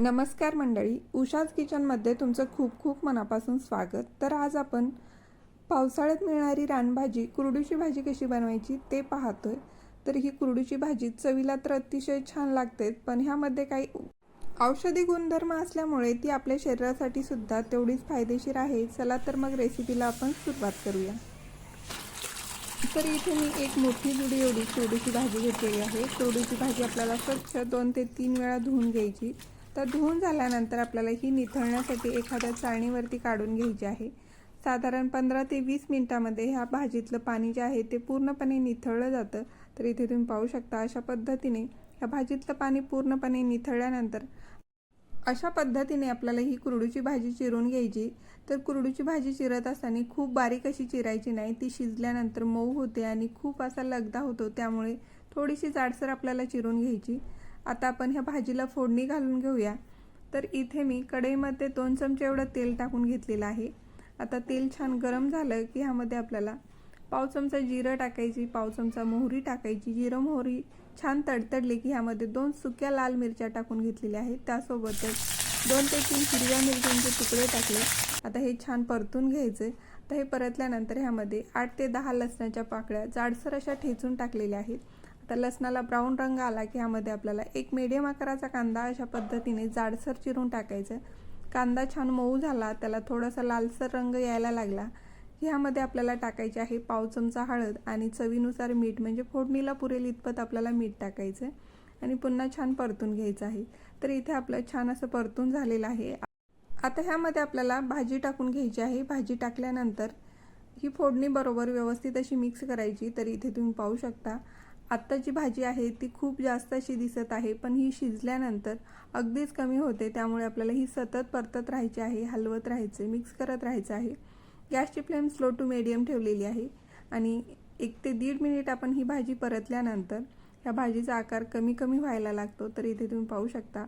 नमस्कार मंडळी उषाज किचनमध्ये तुमचं खूप खूप मनापासून स्वागत. तर आज आपण पावसाळ्यात मिळणारी रानभाजी कुरडूची भाजी कशी बनवायची ते पाहतोय. तर ही कुरडूची भाजी चवीला तर अतिशय छान लागते पण ह्यामध्ये काही औषधी गुणधर्म असल्यामुळे ती आपल्या शरीरासाठी सुद्धा तेवढीच फायदेशीर आहे. चला तर मग रेसिपीला आपण सुरुवात करूया. तर इथे मी एक मोठी जुडी एवढी कुरडूची भाजी घेतलेली आहे. कुरडूची भाजी आपल्याला स्वच्छ दोन ते तीन वेळा धुवून घ्यायची. तर धुवून झाल्यानंतर आपल्याला ही निथळण्यासाठी एखाद्या चाळणीवरती काढून घ्यायची आहे. साधारण पंधरा ते वीस मिनटामध्ये ह्या भाजीतलं पाणी जे आहे ते पूर्णपणे निथळलं जातं. तर इथे तुम्ही पाहू शकता अशा पद्धतीने ह्या भाजीतलं पाणी पूर्णपणे निथळल्यानंतर अशा पद्धतीने आपल्याला ही कुरडूची भाजी चिरून घ्यायची. तर कुरडूची भाजी चिरत असताना खूप बारीक अशी चिरायची नाही. ती शिजल्यानंतर मऊ होते आणि खूप असा लगदा होतो. त्यामुळे थोडीशी जाडसर आपल्याला चिरून घ्यायची. आता आपण ह्या भाजीला फोडणी घालून घेऊया. तर इथे मी कढईमध्ये दोन चमचे एवढं तेल टाकून घेतलेलं आहे. आता तेल छान गरम झालं की ह्यामध्ये आपल्याला पाव चमचा जिरं टाकायची पाव चमचा मोहरी टाकायची. जिरं मोहरी छान तडतडली की ह्यामध्ये दोन सुक्या लाल मिरच्या टाकून घेतलेल्या आहेत. त्यासोबतच दोन ते तीन हिरव्या मिरच्यांचे तुकडे टाकले. आता हे छान परतून घ्यायचे तर हे परतल्यानंतर ह्यामध्ये आठ ते दहा लसणाच्या पाकळ्या जाडसर अशा ठेचून टाकलेल्या आहेत. तर लसणाला ब्राऊन रंग आला की ह्यामध्ये आपल्याला एक मीडियम आकाराचा कांदा अशा पद्धतीने जाडसर चिरून टाकायचं. कांदा छान मऊ झाला त्याला थोडासा लालसर रंग यायला लागला. ह्यामध्ये आपल्याला टाकायचे आहे पाव चमचा हळद आणि चवीनुसार मीठ म्हणजे फोडणीला पुरेल इतपत आपल्याला मीठ टाकायचं आहे आणि पुन्हा छान परतून घ्यायचं आहे. तर इथे आपलं छान असं परतून झालेलं आहे. आता ह्यामध्ये आपल्याला भाजी टाकून घ्यायची आहे. भाजी टाकल्यानंतर ही फोडणी बरोबर व्यवस्थित अशी मिक्स करायची तर इथे तुम्ही पाहू शकता. आत्ता जी भाजी आहे ती खूप जास्त अशी दिसत आहे पण ही शिजल्यानंतर अगदीच कमी होते त्यामुळे आपल्याला ही सतत परतत राहायची आहे हलवत राहायचे मिक्स करत राहायचं आहे. गॅसची फ्लेम स्लो टू मिडियम ठेवलेली आहे आणि एक ते दीड मिनिट आपण ही भाजी परतल्यानंतर ह्या भाजीचा आकार कमी कमी व्हायला लागतो तर इथे तुम्ही पाहू शकता.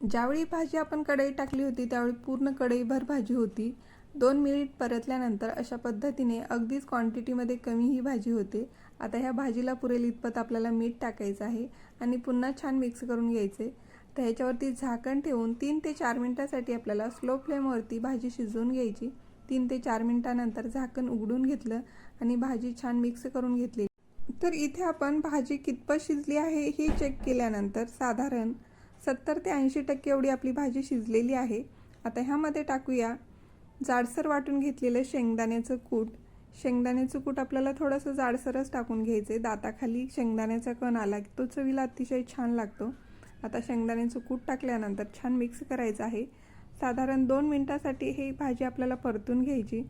ज्यावेळी भाजी आपण कढई टाकली होती त्यावेळी पूर्ण कढईभर भाजी होती. दोन मिनिट परतल्यानंतर अशा पद्धतीने अगदीच क्वांटिटीमध्ये कमी ही भाजी होते. आता ह्या भाजीला पुरेल इतपत आपल्याला मीठ टाकायचं आहे आणि पुन्हा छान मिक्स करून घ्यायचे. तर ह्याच्यावरती झाकण ठेवून तीन ते चार मिनटासाठी आपल्याला स्लो फ्लेमवरती भाजी शिजवून घ्यायची. तीन ते चार मिनटानंतर झाकण उघडून घेतलं आणि भाजी छान मिक्स करून घेतली. तर इथे आपण भाजी कितपत शिजली आहे हे चेक केल्यानंतर साधारण सत्तर ते ऐंशी टक्के एवढी आपली भाजी शिजलेली आहे. आता ह्यामध्ये टाकूया. जाडसर वाटून घेतलेलं शेंगदाण्याचं कूट. शेंगदाण्याचं कूट आपल्याला थोडंसं जाडसरच टाकून घ्यायचं आहे दाताखाली शेंगदाण्याचा कण आला की तो चवीला अतिशय छान लागतो. आता शेंगदाण्याचं कूट टाकल्यानंतर छान मिक्स करायचं आहे. साधारण दोन मिनटासाठी ही भाजी आपल्याला परतून घ्यायची.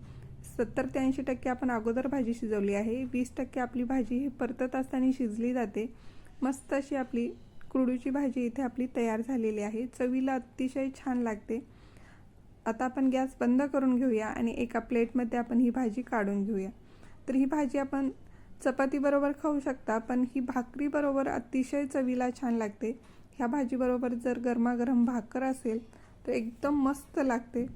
सत्तर ते ऐंशी टक्के आपण अगोदर भाजी शिजवली आहे. वीस टक्के आपली भाजी ही परतत असताना शिजली जाते. मस्त अशी आपली कुरडूची भाजी इथे आपली तयार झालेली आहे. चवीला अतिशय छान लागते. आता आपण गॅस बंद करून घेऊया आणि एका प्लेटमध्ये आपण ही भाजी काढून घेऊया. तर ही भाजी आपण चपातीबरोबर खाऊ शकता पण ही भाकरीबरोबर अतिशय चवीला छान लागते. ह्या भाजीबरोबर जर गरमागरम भाकर असेल तर एकदम मस्त लागते.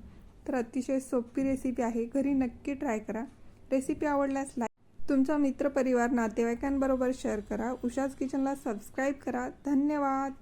तर अतिशय सोपी रेसिपी आहे. घरी नक्की ट्राय करा. रेसिपी आवडल्यास लाईक तुमचा मित्रपरिवार नातेवाईकांबरोबर शेअर करा. उषाज किचनला सबस्क्राईब करा. धन्यवाद!